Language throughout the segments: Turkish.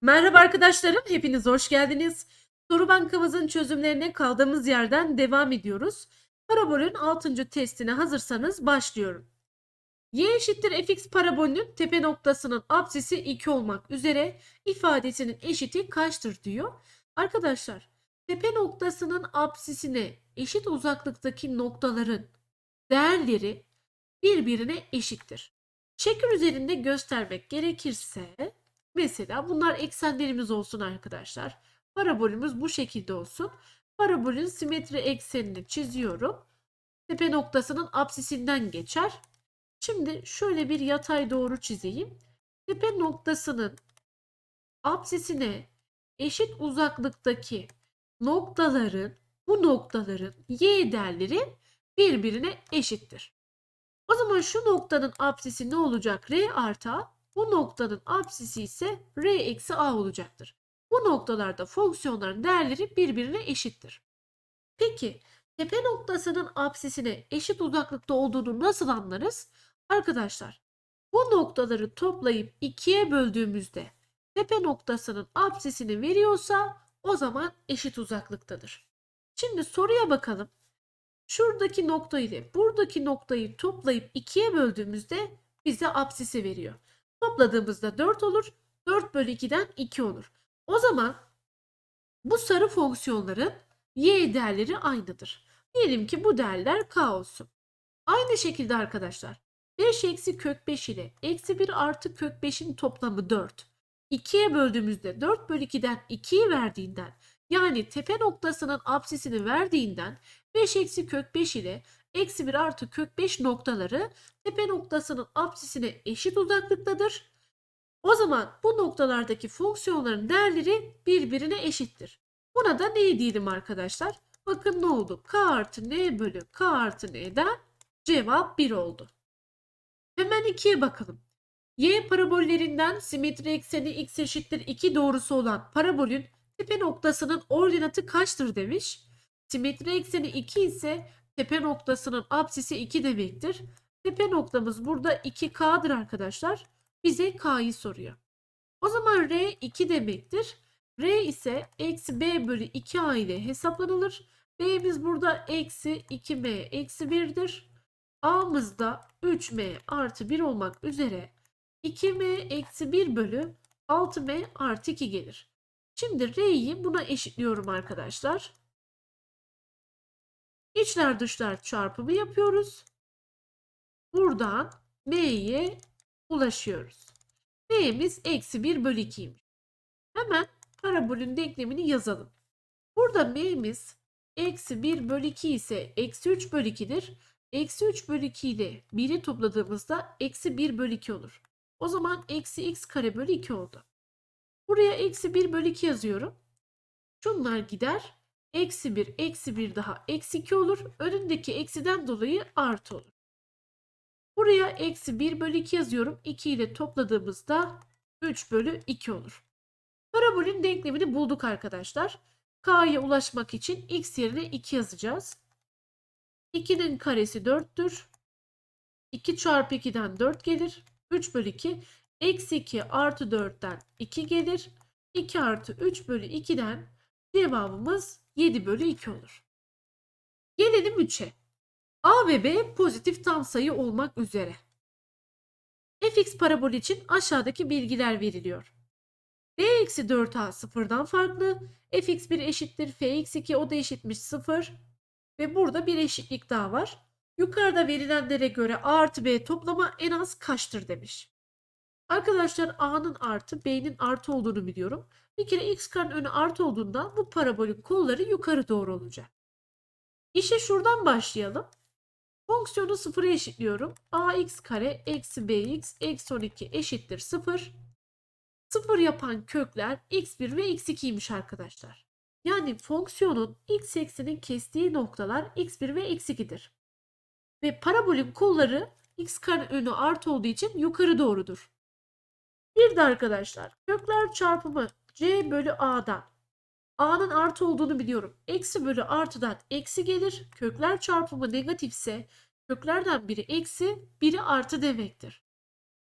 Merhaba arkadaşlarım, hepiniz hoş geldiniz. Soru bankamızın çözümlerine kaldığımız yerden devam ediyoruz. Parabolün 6. testine hazırsanız başlıyorum. y eşittir fx parabolünün tepe noktasının apsisi 2 olmak üzere ifadesinin eşiti kaçtır diyor. Arkadaşlar, tepe noktasının apsisine eşit uzaklıktaki noktaların değerleri birbirine eşittir. Şekil üzerinde göstermek gerekirse Mesela bunlar eksenlerimiz olsun arkadaşlar. Parabolümüz bu şekilde olsun. Parabolün simetri eksenini çiziyorum. Tepe noktasının apsisinden geçer. Şimdi şöyle bir yatay doğru çizeyim. Tepe noktasının apsisine eşit uzaklıktaki noktaların bu noktaların y değerleri birbirine eşittir. O zaman şu noktanın apsisi ne olacak? R artı A. Bu noktanın apsisi ise R eksi A olacaktır. Bu noktalarda fonksiyonların değerleri birbirine eşittir. Peki tepe noktasının apsisine eşit uzaklıkta olduğunu nasıl anlarız? Arkadaşlar bu noktaları toplayıp ikiye böldüğümüzde tepe noktasının apsisini veriyorsa o zaman eşit uzaklıktadır. Şimdi soruya bakalım. Şuradaki nokta ile buradaki noktayı toplayıp ikiye böldüğümüzde bize apsisi veriyor. Topladığımızda 4 olur. 4 bölü 2'den 2 olur. O zaman bu sarı fonksiyonların y değerleri aynıdır. Diyelim ki bu değerler k olsun. Aynı şekilde arkadaşlar 5 eksi kök 5 ile eksi 1 artı kök 5'in toplamı 4. 2'ye böldüğümüzde 4 bölü 2'den 2'yi verdiğinden yani tepe noktasının apsisini verdiğinden 5 eksi kök 5 ile eksi 1 artı kök 5 noktaları tepe noktasının apsisine eşit uzaklıktadır. O zaman bu noktalardaki fonksiyonların değerleri birbirine eşittir. Buna da ne diyelim arkadaşlar? Bakın ne oldu? K artı N bölü K artı N'den cevap 1 oldu. Hemen 2'ye bakalım. Y parabollerinden simetri ekseni x eşittir 2 doğrusu olan parabolün tepe noktasının ordinatı kaçtır demiş. Simetri ekseni 2 ise tepe noktasının apsisi 2 demektir. Tepe noktamız burada 2K'dır arkadaşlar. Bize K'yı soruyor. O zaman R 2 demektir. R ise eksi B bölü 2A ile hesaplanılır. B'miz burada eksi 2M eksi 1'dir. A'mız da 3M artı 1 olmak üzere 2M eksi 1 bölü 6M artı 2 gelir. Şimdi R'yi buna eşitliyorum arkadaşlar. İçler dışlar çarpımı yapıyoruz. Buradan M'ye ulaşıyoruz. M'miz eksi 1 bölü 2'ymiş. Hemen parabolün denklemini yazalım. Burada M'miz eksi 1 bölü 2 ise eksi 3 bölü 2'dir. Eksi 3 bölü 2 ile 1'i topladığımızda eksi 1 bölü 2 olur. O zaman eksi x kare bölü 2 oldu. Buraya eksi 1 bölü 2 yazıyorum. Şunlar gider. Eksi 1, eksi 1 daha eksi 2 olur. Önündeki eksiden dolayı artı olur. Buraya eksi 1 bölü 2 yazıyorum. 2 ile topladığımızda 3 bölü 2 olur. Parabolün denklemini bulduk arkadaşlar. K'ya ulaşmak için x yerine 2 yazacağız. 2'nin karesi 4'tür. 2 çarpı 2'den 4 gelir. 3 bölü 2. Eksi 2 artı 4'ten 2 gelir. 2 artı 3 bölü 2'den cevabımız 7 bölü 2 olur. Gelelim 3'e. A ve B pozitif tam sayı olmak üzere. fx parabol için aşağıdaki bilgiler veriliyor. b eksi 4a sıfırdan farklı. fx1 eşittir fx2 o da eşitmiş 0. Ve burada bir eşitlik daha var. Yukarıda verilenlere göre a artı b toplamı en az kaçtır demiş. Arkadaşlar a'nın artı b'nin artı olduğunu biliyorum. Bir kere x karenin önü artı olduğundan bu parabolün kolları yukarı doğru olacak. İşe şuradan başlayalım. Fonksiyonu sıfıra eşitliyorum. ax kare eksi bx eksi 12 eşittir 0. 0 yapan kökler x1 ve x2'ymiş arkadaşlar. Yani fonksiyonun x eksenin kestiği noktalar x1 ve x2'dir. Ve parabolün kolları x karenin önü artı olduğu için yukarı doğrudur. Bir de arkadaşlar kökler çarpımı c bölü a'dan. a'nın artı olduğunu biliyorum. Eksi bölü artıdan eksi gelir. Kökler çarpımı negatifse köklerden biri eksi biri artı demektir.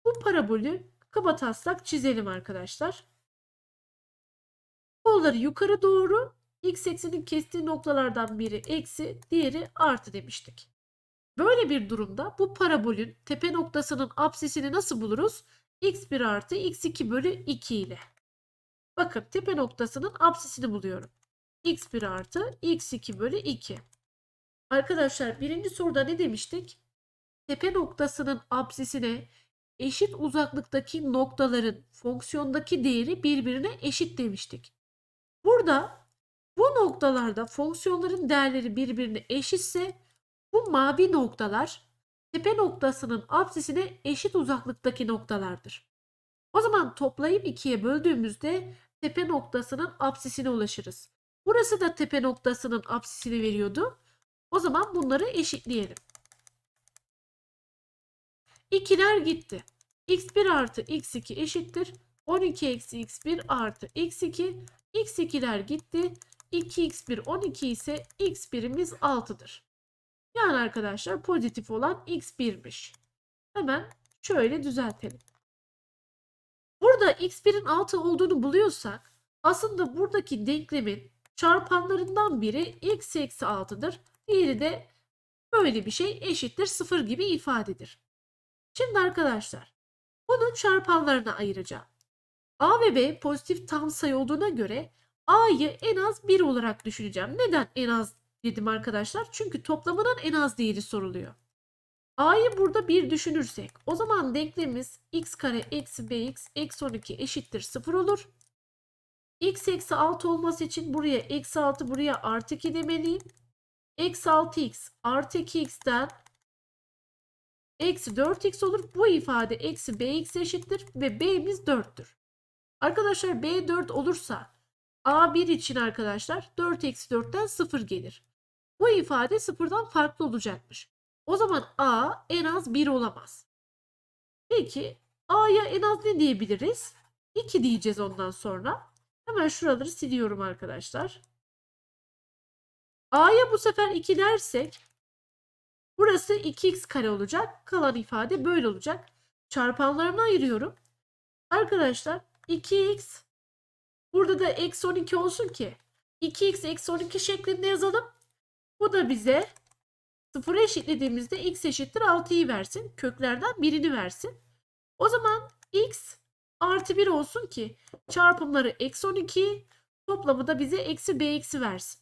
Bu parabolü kabataslak çizelim arkadaşlar. Kolları yukarı doğru x eksenin kestiği noktalardan biri eksi diğeri artı demiştik. Böyle bir durumda bu parabolün tepe noktasının apsisini nasıl buluruz? X1 artı x2 bölü 2 ile. Bakın tepe noktasının apsisini buluyorum. x1 artı x2 bölü 2. Arkadaşlar birinci soruda ne demiştik? Tepe noktasının apsisine eşit uzaklıktaki noktaların fonksiyondaki değeri birbirine eşit demiştik. Burada bu noktalarda fonksiyonların değerleri birbirine eşitse bu mavi noktalar tepe noktasının apsisine eşit uzaklıktaki noktalardır. O zaman toplayıp ikiye böldüğümüzde tepe noktasının apsisine ulaşırız. Burası da tepe noktasının apsisini veriyordu. O zaman bunları eşitleyelim. İkiler gitti. x1 artı x2 eşittir. 12 eksi x1 artı x2. x2'ler gitti. 2x1 12 ise x1'imiz 6'dır. Yani arkadaşlar pozitif olan x1'miş. Hemen şöyle düzeltelim. Burada x1'in 6 olduğunu buluyorsak aslında buradaki denklemin çarpanlarından biri x eksi 6'dır. Diğeri de böyle bir şey eşittir 0 gibi ifadedir. Şimdi arkadaşlar bunu çarpanlarına ayıracağım. A ve B pozitif tam sayı olduğuna göre A'yı en az 1 olarak düşüneceğim. Neden en az dedim arkadaşlar? Çünkü toplamının en az değeri soruluyor. A'yı burada 1 düşünürsek o zaman denklemimiz x kare eksi bx eksi 12 eşittir 0 olur. x eksi 6 olması için buraya eksi 6 buraya artı 2 demeliyim. Eksi 6x artı 2x'ten eksi 4x olur. Bu ifade eksi bx eşittir ve b'miz 4'tür. Arkadaşlar b 4 olursa a1 için arkadaşlar 4 eksi 4'ten 0 gelir. Bu ifade sıfırdan farklı olacakmış. O zaman a en az 1 olamaz. Peki a'ya en az ne diyebiliriz? 2 diyeceğiz ondan sonra. Hemen şuraları siliyorum arkadaşlar. A'ya bu sefer 2 dersek burası 2x kare olacak. Kalan ifade böyle olacak. Çarpanlarına ayırıyorum. Arkadaşlar 2x burada da eksi 12 olsun ki 2x eksi 12 şeklinde yazalım. Bu da bize 0'a eşitlediğimizde x eşittir 6'yı versin. Köklerden birini versin. O zaman x artı 1 olsun ki çarpımları eksi 12 toplamı da bize eksi bx'i versin.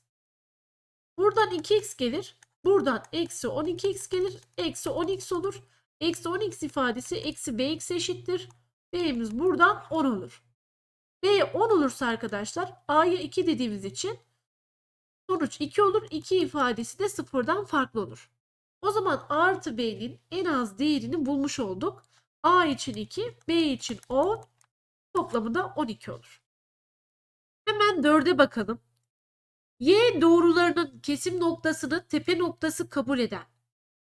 Buradan 2x gelir. Buradan eksi 12x gelir. Eksi 10x olur. Eksi 10x ifadesi eksi bx eşittir. B'miz buradan 10 olur. B 10 olursa arkadaşlar A'ya 2 dediğimiz için sonuç 2 olur. 2 ifadesi de sıfırdan farklı olur. O zaman A artı B'nin en az değerini bulmuş olduk. A için 2, B için 10, toplamı da 12 olur. Hemen 4'e bakalım. Y doğrularının kesim noktasını tepe noktası kabul eden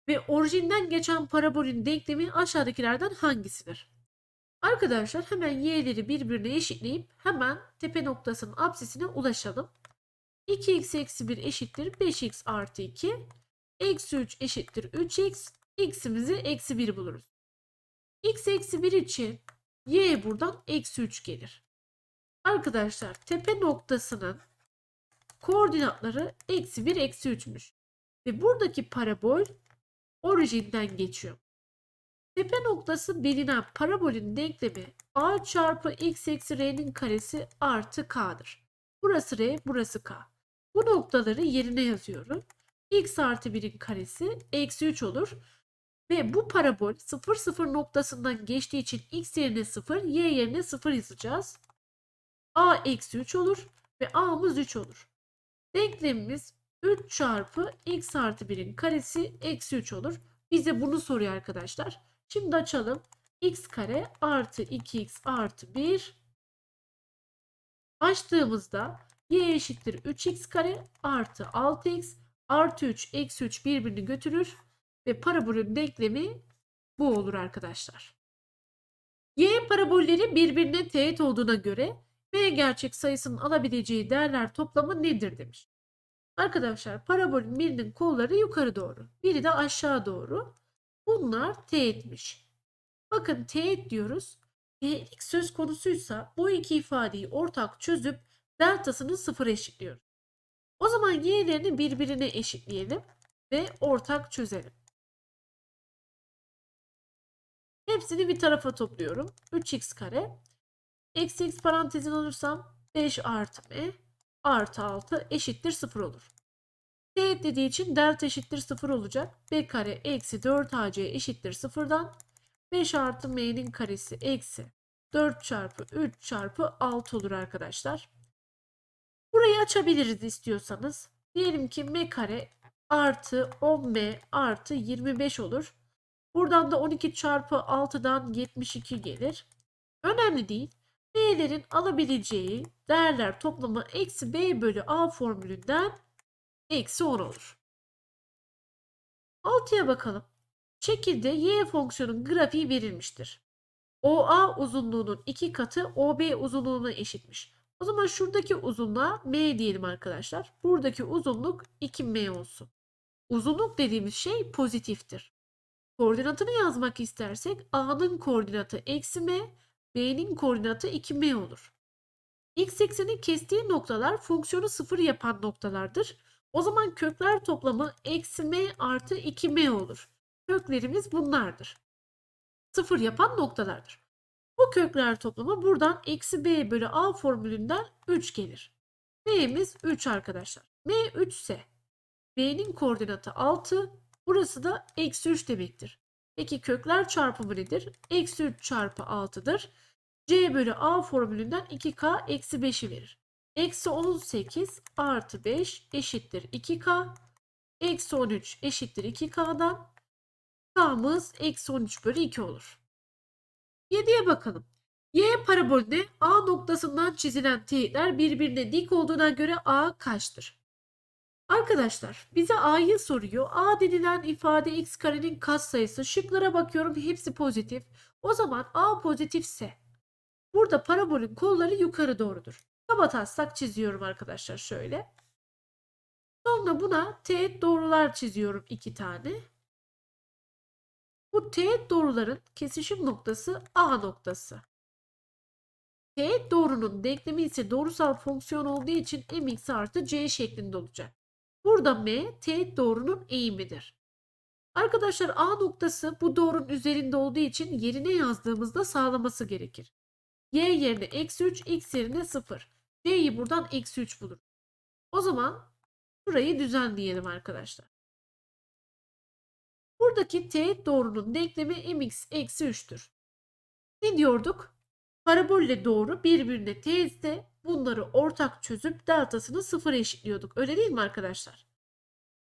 ve orijinden geçen parabolün denklemi aşağıdakilerden hangisidir? Arkadaşlar hemen y'leri birbirine eşitleyip hemen tepe noktasının apsisine ulaşalım. 2x eksi 1 eşittir 5x artı 2. Eksi 3 eşittir 3x. x'imizi eksi 1 buluruz. x eksi 1 için y buradan eksi 3 gelir. Arkadaşlar tepe noktasının koordinatları eksi 1 eksi 3'müş. Ve buradaki parabol orijinden geçiyor. Tepe noktası bilinen parabolün denklemi a çarpı x eksi r'nin karesi artı k'dır. Burası r, burası k. Bu noktaları yerine yazıyorum. x artı 1'in karesi eksi 3 olur. Ve bu parabol 0 0 noktasından geçtiği için x yerine 0, y yerine 0 yazacağız. a eksi 3 olur ve a'mız 3 olur. Denklemimiz 3 çarpı x artı 1'in karesi eksi 3 olur. Bize bunu soruyor arkadaşlar. Şimdi açalım. x kare artı 2x artı 1 açtığımızda y eşittir 3x kare artı 6x artı 3 eksi 3 birbirini götürür ve parabolün denklemi bu olur arkadaşlar. Y parabolleri birbirine teğet olduğuna göre B gerçek sayısının alabileceği değerler toplamı nedir demiş. Arkadaşlar parabolün birinin kolları yukarı doğru, biri de aşağı doğru. Bunlar teğetmiş. Bakın teğet diyoruz. Teğetlik söz konusuysa bu iki ifadeyi ortak çözüp deltasını sıfıra eşitliyoruz. O zaman y'lerini birbirine eşitleyelim ve ortak çözelim. Hepsini bir tarafa topluyorum. 3x kare. Eksi x parantezin alırsam 5 artı m artı 6 eşittir 0 olur. Teğet dediği için delta eşittir 0 olacak. b kare eksi 4ac eşittir 0'dan 5 artı m'nin karesi eksi 4 çarpı 3 çarpı 6 olur arkadaşlar. Burayı açabiliriz istiyorsanız. Diyelim ki m kare artı 10m artı 25 olur. Buradan da 12 çarpı 6'dan 72 gelir. Önemli değil. B'lerin alabileceği değerler toplamı eksi B bölü A formülünden eksi 10 olur. 6'ya bakalım. Şekilde y fonksiyonun grafiği verilmiştir. OA uzunluğunun 2 katı OB uzunluğuna eşitmiş. O zaman şuradaki uzunluğa m diyelim arkadaşlar. Buradaki uzunluk 2m olsun. Uzunluk dediğimiz şey pozitiftir. Koordinatını yazmak istersek a'nın koordinatı eksi m, b'nin koordinatı 2m olur. X ekseni kestiği noktalar fonksiyonu sıfır yapan noktalardır. O zaman kökler toplamı eksi m artı 2m olur. Köklerimiz bunlardır. Sıfır yapan noktalardır. Bu kökler toplamı buradan eksi b bölü a formülünden 3 gelir. M'miz 3 arkadaşlar. M 3 ise b'nin koordinatı 6, burası da eksi 3 demektir. Peki kökler çarpımı nedir? Eksi 3 çarpı 6'dır. C bölü A formülünden 2K eksi 5'i verir. Eksi 18 artı 5 eşittir 2K. Eksi 13 eşittir 2K'dan. K'mız eksi 13 bölü 2 olur. 7'ye bakalım. Y parabolüne A noktasından çizilen teğetler birbirine dik olduğuna göre A kaçtır? Arkadaşlar bize A'yı soruyor. A denilen ifade x karenin katsayısı. Şıklara bakıyorum hepsi pozitif. O zaman A pozitifse burada parabolün kolları yukarı doğrudur. Kabataslak çiziyorum arkadaşlar şöyle. Sonra buna teğet doğrular çiziyorum iki tane. Bu teğet doğruların kesişim noktası A noktası. Teğet doğrunun denklemi ise doğrusal fonksiyon olduğu için mx artı c şeklinde olacak. Burada m teğet doğrunun eğimidir. Arkadaşlar A noktası bu doğrunun üzerinde olduğu için yerine yazdığımızda sağlaması gerekir. Y yerine eksi 3, x yerine 0. C'yi buradan eksi 3 bulur. O zaman burayı düzenleyelim arkadaşlar. Buradaki teğet doğrunun denklemi mx eksi 3'tür. Ne diyorduk? Parabolle doğru birbirine teğetse bunları ortak çözüp deltasını sıfır eşitliyorduk. Öyle değil mi arkadaşlar?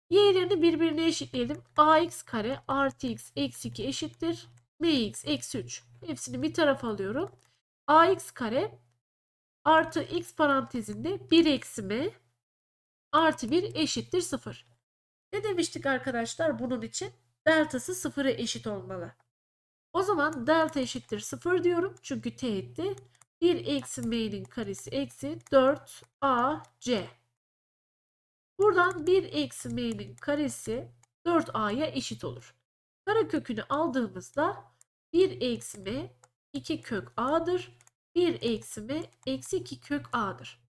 Y'lerini birbirine eşitleyelim. ax kare artı x eksi 2 eşittir. mx eksi 3. Hepsini bir tarafa alıyorum. ax kare artı x parantezinde 1 eksi m artı 1 eşittir 0. Ne demiştik arkadaşlar bunun için? Deltası 0'a eşit olmalı. O zaman delta eşittir 0 diyorum. Çünkü teğetti. 1 eksi m'nin karesi eksi 4 ac. Buradan 1 eksi m'nin karesi 4a'ya eşit olur. Kara kökünü aldığımızda 1 eksi m 2 kök a'dır. 1 eksi m eksi 2 kök a'dır.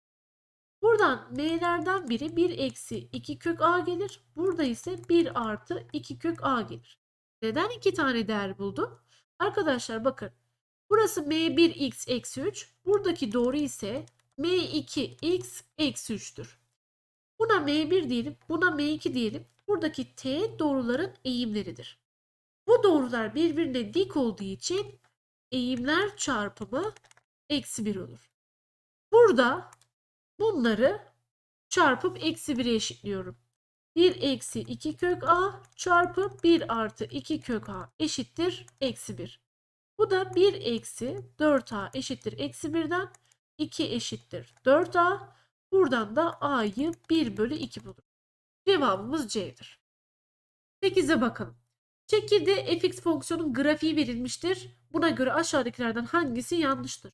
Buradan m'lerden biri 1 eksi 2 kök a gelir. Burada ise 1 artı 2 kök a gelir. Neden iki tane değer buldum? Arkadaşlar bakın. Burası m1x eksi 3. Buradaki doğru ise m2x eksi 3'tür. Buna m1 diyelim. Buna m2 diyelim. Buradaki teğet doğruların eğimleridir. Bu doğrular birbirine dik olduğu için eğimler çarpımı eksi 1 olur. Burada bunları çarpıp eksi 1'e eşitliyorum. 1 eksi 2 kök a çarpı 1 artı 2 kök a eşittir eksi 1. Bu da 1 eksi 4a eşittir eksi 1'den 2 eşittir 4a. Buradan da a'yı 1 bölü 2 bulur. Cevabımız C'dir. 8'e bakalım. Şekilde fx fonksiyonun grafiği verilmiştir. Buna göre aşağıdakilerden hangisi yanlıştır?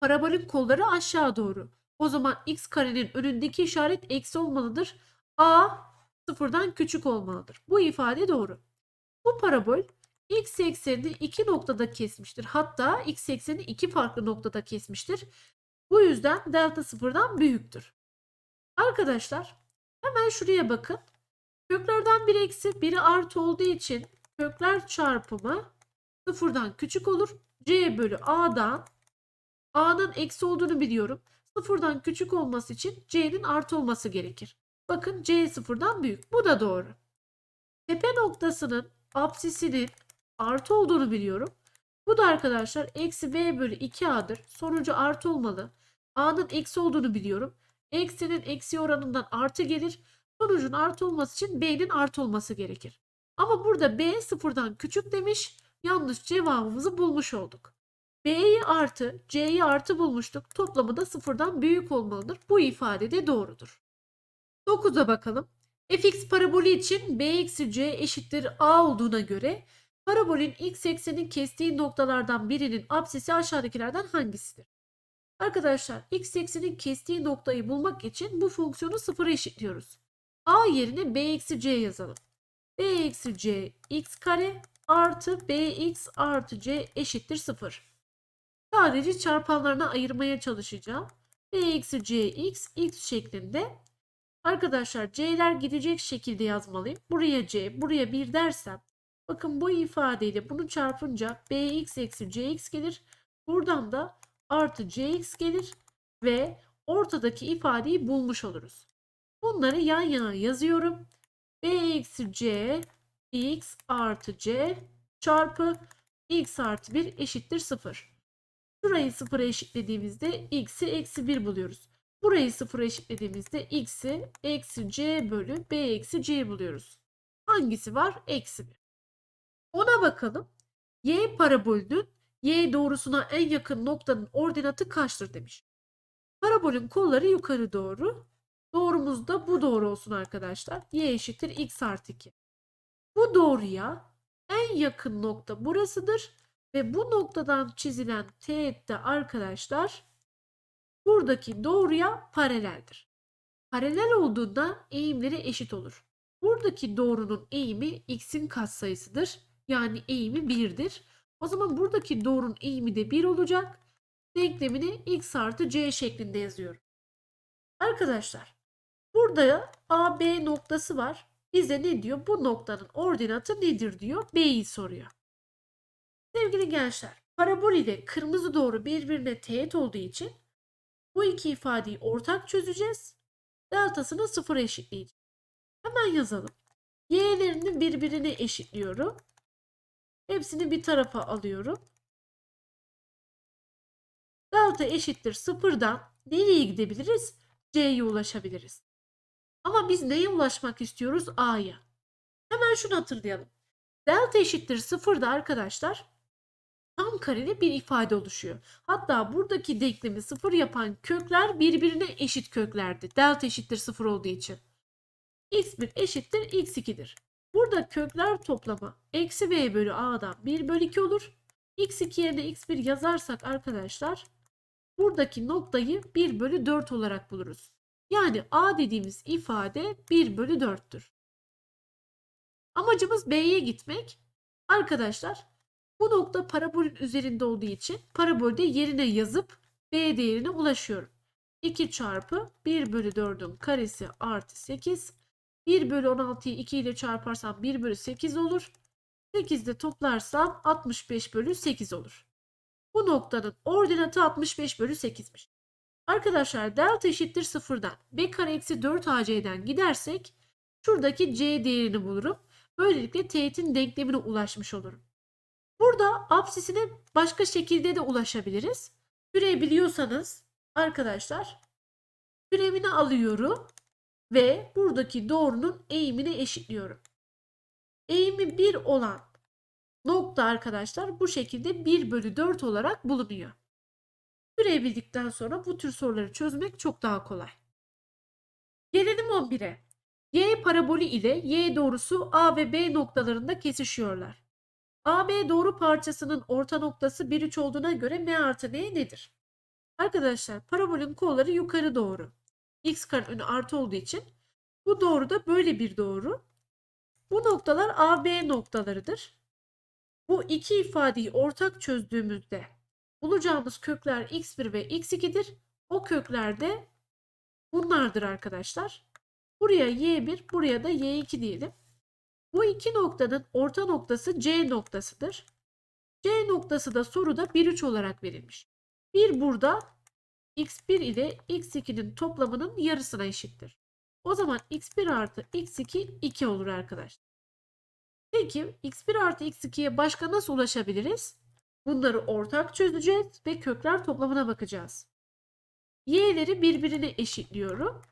Parabolün kolları aşağı doğru. O zaman x karenin önündeki işaret eksi olmalıdır. a sıfırdan küçük olmalıdır. Bu ifade doğru. Bu parabol x eksenini iki noktada kesmiştir. Hatta x eksenini iki farklı noktada kesmiştir. Bu yüzden delta sıfırdan büyüktür. Arkadaşlar hemen şuraya bakın. Köklerden biri eksi biri artı olduğu için kökler çarpımı sıfırdan küçük olur. C bölü A'dan A'nın eksi olduğunu biliyorum. Sıfırdan küçük olması için C'nin artı olması gerekir. Bakın C sıfırdan büyük. Bu da doğru. Tepe noktasının apsisinin artı olduğunu biliyorum. Bu da arkadaşlar eksi b bölü 2a'dır. Sonucu artı olmalı. A'nın eksi olduğunu biliyorum. Eksinin eksi oranından artı gelir. Sonucun artı olması için b'nin artı olması gerekir. Ama burada b sıfırdan küçük demiş. Yanlış cevabımızı bulmuş olduk. B'yi artı, C'yi artı bulmuştuk. Toplamı da sıfırdan büyük olmalıdır. Bu ifade de doğrudur. 9'a bakalım. fx parabolü için b eksi c eşittir a olduğuna göre parabolün x eksenin kestiği noktalardan birinin apsisi aşağıdakilerden hangisidir? Arkadaşlar x eksenin kestiği noktayı bulmak için bu fonksiyonu sıfıra eşitliyoruz. a yerine b eksi c yazalım. b eksi c x kare artı bx artı c eşittir 0. Sadece çarpanlarına ayırmaya çalışacağım. b eksi c x x şeklinde Arkadaşlar c'ler gidecek şekilde yazmalıyım. Buraya c, buraya 1 dersem bakın bu ifadeyle bunu çarpınca bx eksi cx gelir. Buradan da artı cx gelir ve ortadaki ifadeyi bulmuş oluruz. Bunları yan yana yazıyorum. b eksi c x artı c çarpı x artı 1 eşittir 0. Şurayı sıfıra eşitlediğimizde x'i eksi 1 buluyoruz. Burayı sıfıra eşitlediğimizde x'i eksi c bölü b eksi c buluyoruz. Hangisi var? Eksi 1. Ona bakalım. Y parabolünün y doğrusuna en yakın noktanın ordinatı kaçtır demiş. Parabolün kolları yukarı doğru. Doğrumuz da bu doğru olsun arkadaşlar. Y eşittir x artı 2. Bu doğruya en yakın nokta burasıdır. Ve bu noktadan çizilen teğet de arkadaşlar buradaki doğruya paraleldir. Paralel olduğunda eğimleri eşit olur. Buradaki doğrunun eğimi x'in katsayısıdır. Yani eğimi 1'dir. O zaman buradaki doğrunun eğimi de 1 olacak. Denklemini x artı c şeklinde yazıyorum. Arkadaşlar burada AB noktası var. Bize ne diyor? Bu noktanın ordinatı nedir diyor. B'yi soruyor. Sevgili gençler, parabol ile kırmızı doğru birbirine teğet olduğu için bu iki ifadeyi ortak çözeceğiz. Deltasını sıfıra eşitleyeceğiz. Hemen yazalım. Y'lerini birbirine eşitliyorum. Hepsini bir tarafa alıyorum. Delta eşittir sıfırdan nereye gidebiliriz? C'ye ulaşabiliriz. Ama biz neye ulaşmak istiyoruz? A'ya. Hemen şunu hatırlayalım. Delta eşittir sıfırda arkadaşlar tam kareli bir ifade oluşuyor. Hatta buradaki denklemi sıfır yapan kökler birbirine eşit köklerdi. Delta eşittir sıfır olduğu için. x1 eşittir x2'dir. Burada kökler toplamı eksi b bölü a'dan 1 bölü 2 olur. x2 yerine x1 yazarsak arkadaşlar buradaki noktayı 1 bölü 4 olarak buluruz. Yani a dediğimiz ifade 1 bölü 4'tür. Amacımız b'ye gitmek. Arkadaşlar bu nokta parabolün üzerinde olduğu için parabolde yerine yazıp b değerine ulaşıyorum. 2 çarpı 1 bölü 4'ün karesi artı 8. 1 bölü 16'yı 2 ile çarparsam 1 bölü 8 olur. 8 de toplarsam 65 bölü 8 olur. Bu noktanın ordinatı 65 bölü 8'miş. Arkadaşlar delta eşittir sıfırdan b kare eksi 4 ac'den gidersek şuradaki c değerini bulurum. Böylelikle teğetin denklemine ulaşmış olurum. Burada apsisine başka şekilde de ulaşabiliriz. Türev biliyorsanız arkadaşlar türevini alıyorum ve buradaki doğrunun eğimini eşitliyorum. Eğimi 1 olan nokta arkadaşlar bu şekilde 1 bölü 4 olarak bulunuyor. Türev bildikten sonra bu tür soruları çözmek çok daha kolay. Gelelim 11'e. Y parabolü ile Y doğrusu A ve B noktalarında kesişiyorlar. AB doğru parçasının orta noktası 1 3 olduğuna göre M artı N nedir? Arkadaşlar parabolün kolları yukarı doğru. X kare önü artı olduğu için bu doğru da böyle bir doğru. Bu noktalar AB noktalarıdır. Bu iki ifadeyi ortak çözdüğümüzde bulacağımız kökler x1 ve x2'dir. O kökler de bunlardır arkadaşlar. Buraya y1, buraya da y2 diyelim. Bu iki noktanın orta noktası C noktasıdır. C noktası da soruda 1, 3 olarak verilmiş. 1 burada x1 ile x2'nin toplamının yarısına eşittir. O zaman x1 artı x2 2 olur arkadaşlar. Peki x1 artı x2'ye başka nasıl ulaşabiliriz? Bunları ortak çözeceğiz ve kökler toplamına bakacağız. Y'leri birbirine eşitliyorum.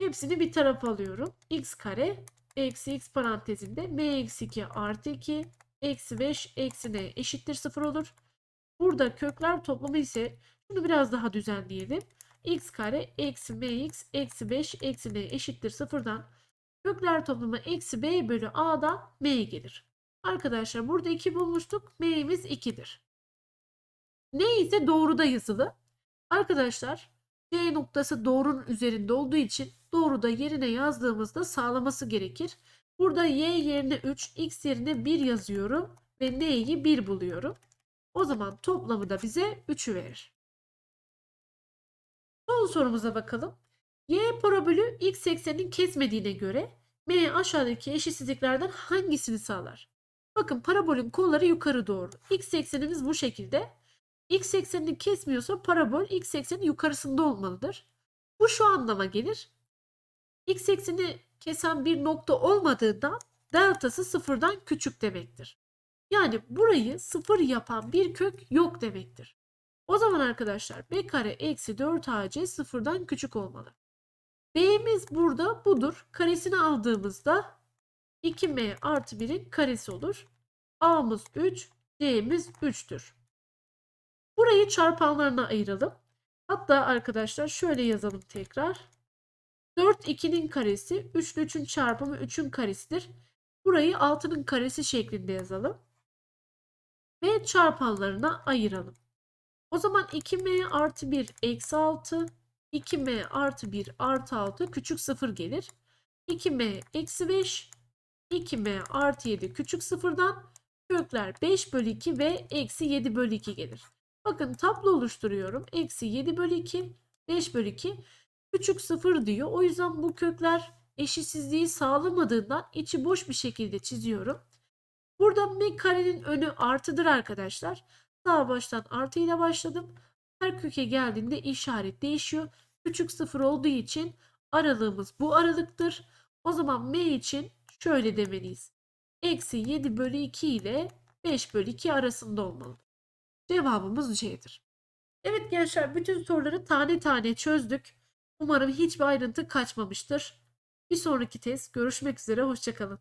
Hepsini bir tarafa alıyorum. x kare eksi x parantezinde m eksi 2 artı 2 eksi 5 eksi n eşittir 0 olur. Burada kökler toplamı ise şunu biraz daha düzenleyelim. x kare eksi mx eksi 5 eksi n eşittir 0'dan kökler toplamı eksi b bölü a'dan m gelir. Arkadaşlar burada 2 bulmuştuk. m'imiz 2'dir. n ise doğruda yazılı. Arkadaşlar C noktası doğrunun üzerinde olduğu için doğruda yerine yazdığımızda sağlaması gerekir. Burada y yerine 3, x yerine 1 yazıyorum ve n'yi 1 buluyorum. O zaman toplamı da bize 3'ü verir. Son sorumuza bakalım. Y parabolü x ekseninin kesmediğine göre M aşağıdaki eşitsizliklerden hangisini sağlar? Bakın parabolün kolları yukarı doğru. X eksenimiz bu şekilde. X eksenini kesmiyorsa parabol x eksenin yukarısında olmalıdır. Bu şu anlama gelir. X ekseni kesen bir nokta olmadığından deltası sıfırdan küçük demektir. Yani burayı sıfır yapan bir kök yok demektir. O zaman arkadaşlar b kare eksi 4ac sıfırdan küçük olmalı. b'miz burada budur. Karesini aldığımızda 2m artı 1'in karesi olur. a'mız 3, c'miz 3'tür. Burayı çarpanlarına ayıralım. Hatta arkadaşlar şöyle yazalım tekrar. 4 2'nin karesi 3 ile 3'ün çarpımı 3'ün karesidir. Burayı 6'nın karesi şeklinde yazalım. Ve çarpanlarına ayıralım. O zaman 2m artı 1 eksi 6 2m artı 1 artı 6 küçük 0 gelir. 2m eksi 5 2m artı 7 küçük 0'dan kökler 5 bölü 2 ve eksi 7 bölü 2 gelir. Bakın tablo oluşturuyorum. Eksi 7 bölü 2, 5 bölü 2 küçük 0 diyor. O yüzden bu kökler eşitsizliği sağlamadığından içi boş bir şekilde çiziyorum. Burada m karenin önü artıdır arkadaşlar. Sağ baştan artı ile başladım. Her köke geldiğinde işaret değişiyor. Küçük 0 olduğu için aralığımız bu aralıktır. O zaman m için şöyle demeliyiz. Eksi 7 bölü 2 ile 5 bölü 2 arasında olmalı. Cevabımız C'dir. Evet gençler bütün soruları tane tane çözdük. Umarım hiçbir ayrıntı kaçmamıştır. Bir sonraki test görüşmek üzere hoşçakalın.